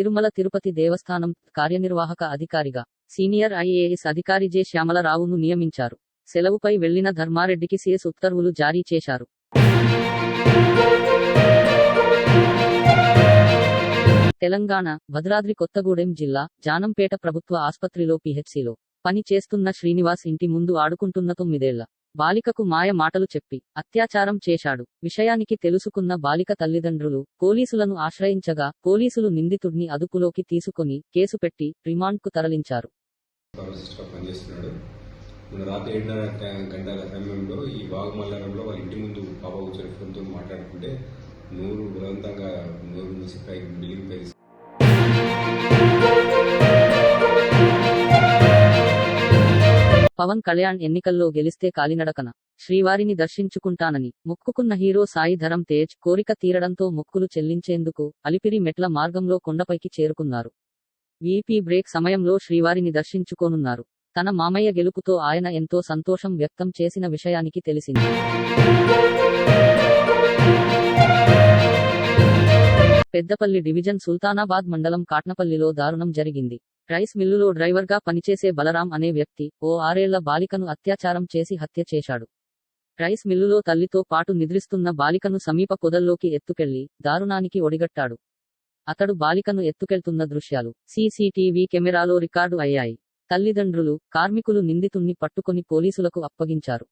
తిరుమల తిరుపతి దేవస్థానం కార్యనిర్వాహక అధికారిగా senior IAS అధికారి జె. శ్యామలరావును నియమించారు. సెలవుపై వెళ్ళిన ధర్మారెడ్డికి సీఎస్ ఉత్తర్వులు జారీ చేశారు. తెలంగాణ భద్రాద్రి కొత్తగూడెం జిల్లా జానంపేట ప్రభుత్వ ఆసుపత్రిలో పిహెచ్సిలో పని చేస్తున్న శ్రీనివాస్ ఇంటి ముందు ఆడుకుంటున్న తొమ్మిదేళ్ళ బాలికకు మాయ మాటలు చెప్పి అత్యాచారం చేశాడు. విషయానికి తెలుసుకున్న బాలిక తల్లిదండ్రులు పోలీసులను ఆశ్రయించగా పోలీసులు నిందితుడిని అదుపులోకి తీసుకుని కేసు పెట్టి రిమాండ్కు తరలించారు. మన రాత్రి ఏడున్నర గంటల సమయంలో ఈ వాగుమల్లారంలో వాళ్ళ ఇంటి ముందు పాప కూర్చొని ఫోన్తో మాట్లాడుకుంటే నూరు బలవంతంగా నూరు మూసి పై బిల్డింగ్ పై పవన్ కళ్యాణ్ ఎన్నికల్లో గెలిస్తే కాలినడకన. శ్రీవారిని దర్శించుకుంటానని మొక్కుకున్న హీరో సాయి ధరం తేజ్ కోరిక తీరడంతో మొక్కులు చెల్లించేందుకు అలిపిరి మెట్ల మార్గంలో కొండపైకి చేరుకున్నారు. వీపీ బ్రేక్ సమయంలో శ్రీవారిని దర్శించుకోనున్నారు. తన మామయ్య గెలుపుతో ఆయన ఎంతో సంతోషం వ్యక్తం చేసిన విషయానికి తెలిసింది. పెద్దపల్లి డివిజన్ సుల్తానాబాద్ మండలం కాట్నపల్లిలో దారుణం జరిగింది. రైస్ మిల్లులో డ్రైవర్గా పనిచేసే బలరాం అనే వ్యక్తి ఓ ఆరేళ్ళ బాలికను అత్యాచారం చేసి హత్య చేశాడు. రైస్ మిల్లులో తల్లితో పాటు నిద్రిస్తున్న బాలికను సమీప పొదల్లోకి ఎత్తుకెళ్ళి దారుణానికి ఒడిగట్టాడు. అతడు బాలికను ఎత్తుకెళ్తున్న దృశ్యాలు సీసీటీవీ కెమెరాలో రికార్డు అయ్యాయి. తల్లిదండ్రులు కార్మికులు నిందితుణ్ణి పట్టుకుని పోలీసులకు అప్పగించారు.